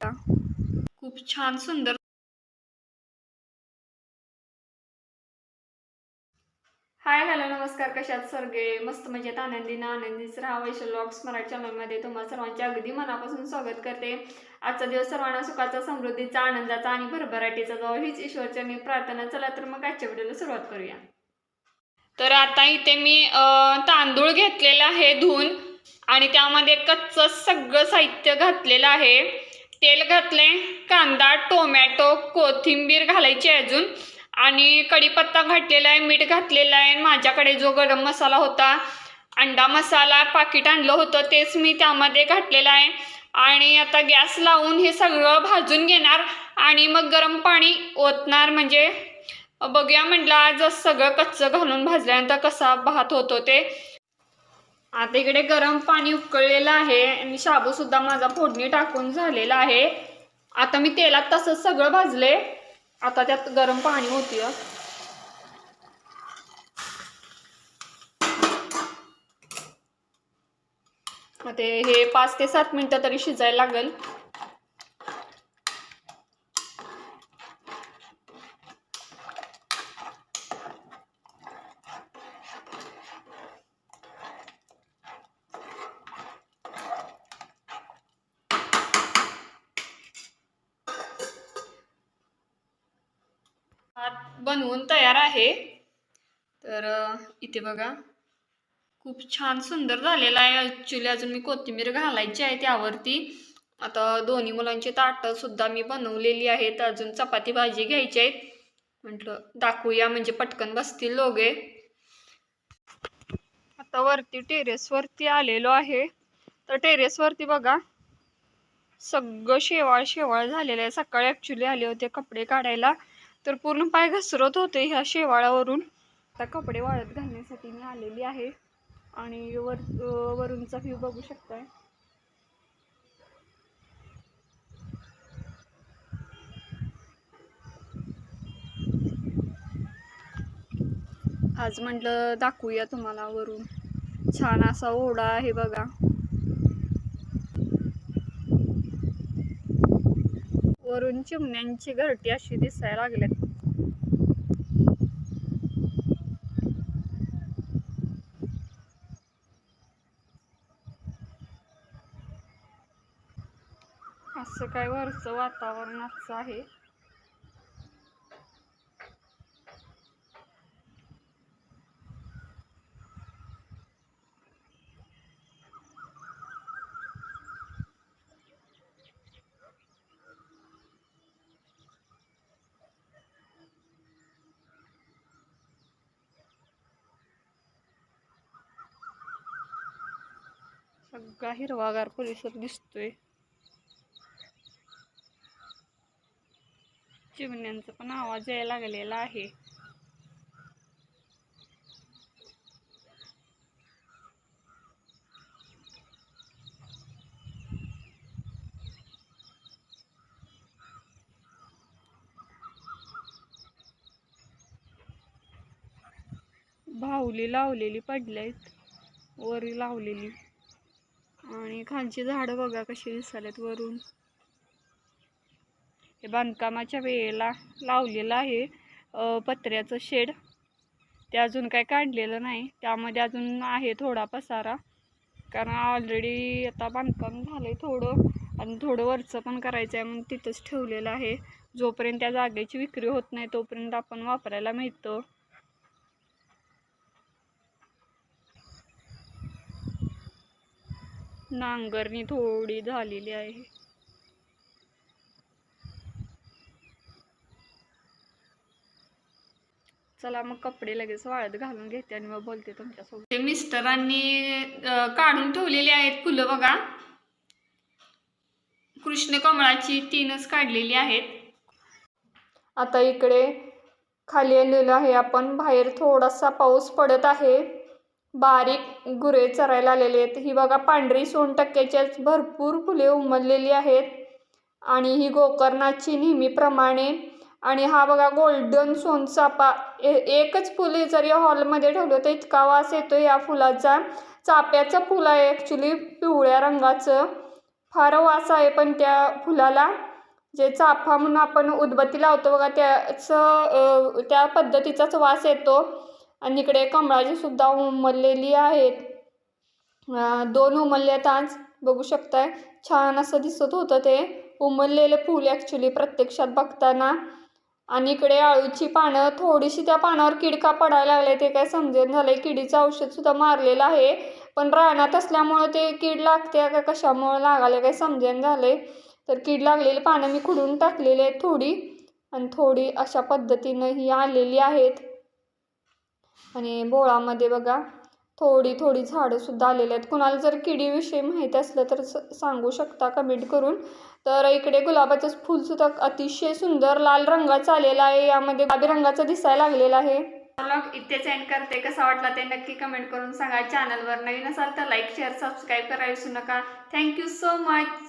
खूप छान सुंदर. हाय हॅलो नमस्कार. कशात सर्गे? मस्त मजेत आनंदीनं आनंदीच राहा. वैशल लॉक्स मराठी चॅनलमध्ये तुम्हाला सर्वांचे अगदी मनापासून स्वागत करते. आजचा दिवस सर्वांना सुखाचा समृद्धीचा आनंदाचा आणि भरभराटीचा जावं हीच ईश्वरचरणी प्रार्थना. चला तर मग आजच्या व्हिडिओला सुरुवात करूया. तर आता इथे मी तांदूळ घेतलेला आहे धुवून. आणि त्यामध्ये कच्चं सगळं साहित्य घातलेलं आहे. तेल घातले कांदा टोमॅटो कोथिंबीर घालायची अजून. आणि कढीपत्ता घातलेला आहे मीठ घातलेलं आहे. माझ्याकडे जो गरम मसाला होता अंडा मसाला पाकिट आणलं होतं तेच मी त्यामध्ये घातलेलं आहे. आणि आता गॅस लावून हे सगळं भाजून घेणार. आणि मग गरम पाणी ओतणार. म्हणजे बघूया म्हटलं आज सगळं कच्चं घालून भाजल्यानंतर कसा भात होतो ते. आता इकडे गरम पाणी उकळलेलं आहे. आणि शाबूसुद्धा माझा फोडणी टाकून झालेला आहे. आता मी तेलात तसंच सगळं भाजले. आता त्यात गरम पाणी होती ते हे पाच ते सात मिनटं तरी शिजायला लागेल भात बनवून तयार आहे. तर इथे बघा. खूप छान सुंदर झालेला आहे. ॲक्च्युली अजून मी कोथिंबीर घालायची आहे त्यावरती. आता दोन्ही मुलांची ताटंसुद्धा मी बनवलेली आहेत. अजून चपाती भाजी घ्यायची आहेत म्हटलं दाखवूया म्हणजे पटकन बसतील लोगे आता वरती टेरेसवरती आलेलो आहे. तर टेरेसवरती बघा. सगळं शेवाळ शेवाळ झालेलं आहे. सकाळी ॲक्च्युली आले होते कपडे काढायला. तर पूर्ण पाय घसरत होते ह्या शेवाळावरून. आता कपडे वाळत घालण्यासाठी मी आलेली आहे. आणि वर वरूनचा व्ह्यू बघू शकताय. आज म्हटलं दाखवूया तुम्हाला वरून. छान असा ओढा आहे बघा. वरून चिमण्यांची घरटी अशी दिसायला लागल्यात. असं काय वरचं वातावरण असं आहे. सगळा हिरवागार परिसर दिसतोय. चिमण्यांचा पण आवाज यायला लागलेला आहे. भावली लावलेली पडल्यात. वरी लावलेली. आणि खालची झाडं बघा कशी दिसाल्यात वरून. हे बांधकामाच्या वेळेला लावलेलं आहे पत्र्याचं शेड. ते अजून काय काढलेलं नाही त्यामध्ये अजून आहे थोडा पसारा. कारण ऑलरेडी आता बांधकाम झालंय थोडं आणि थोडं वरचं पण करायचं आहे म्हणून तिथंच ठेवलेलं आहे. जोपर्यंत त्या जागेची विक्री होत नाही तोपर्यंत आपण वापरायला मिळतं. नांगरणी थोडी झालेली आहे. चला मग कपडे लगेच वाळत घालून घेते आणि मग बोलते तुमच्यासोबत. मिस्टरांनी काढून ठेवलेली आहेत फुलं बघा. कृष्ण कमळाची तीनच काढलेली आहेत. आता इकडे खाली आलेलो आहे आपण. बाहेर थोडासा पाऊस पडत आहे. बारीक गुरे चरायला आलेले आहेत. ही बघा पांढरी सोनटक्क्याच्याच भरपूर फुले उमललेली आहेत. आणि ही गोकर्णाची नेहमीप्रमाणे. आणि हा बघा गोल्डन सोनचापा ए एकच फुले जरी हॉलमध्ये ठेवलं तर इतका वास येतो या फुलाचा. चाफ्याचं फुल आहे ॲक्च्युली पिवळ्या रंगाचं. फार वास आहे पण त्या फुलाला. जे चाफा म्हणून आपण उदबत्ती लावतो बघा त्याचं त्या पद्धतीचाच वास येतो. आणि इकडे कमळाची सुद्धा उमललेली आहेत. दोन उमलल्यात आज. बघू शकताय छान असं दिसत होतं ते. उमललेले फूल ॲक्च्युली प्रत्यक्षात बघताना. आणि इकडे आळूची पानं थोडीशी त्या पानावर किडका पडायला लागले ते काय समजेन झालं आहे किडीचं औषध सुद्धा मारलेलं आहे. पण रानात असल्यामुळं ते कीड लागते का कशामुळं लागायला काही समजेन झाले तर कीड लागलेली पानं मी खुडून टाकलेली आहेत थोडी. आणि थोडी अशा पद्धतीनं ही आलेली आहेत. आणि बोळामध्ये बघा थोडी थोडी झाडंसुद्धा आलेली आहेत. कुणाला जर किडीविषयी माहिती असलं तर स सांगू शकता कमेंट करून. तर इकडे गुलाबाचं फुलसुद्धा अतिशय सुंदर लाल रंगाचं आलेलं आहे. यामध्ये गुलाबी रंगाचं दिसायला लागलेलं आहे. ब्लॉग इथेच एंड करते कसा वाटला ते नक्की कमेंट करून सांगा. चॅनलवर नवीन असाल तर लाईक शेअर सबस्क्राईब करायला विसरू नका. Thank you so much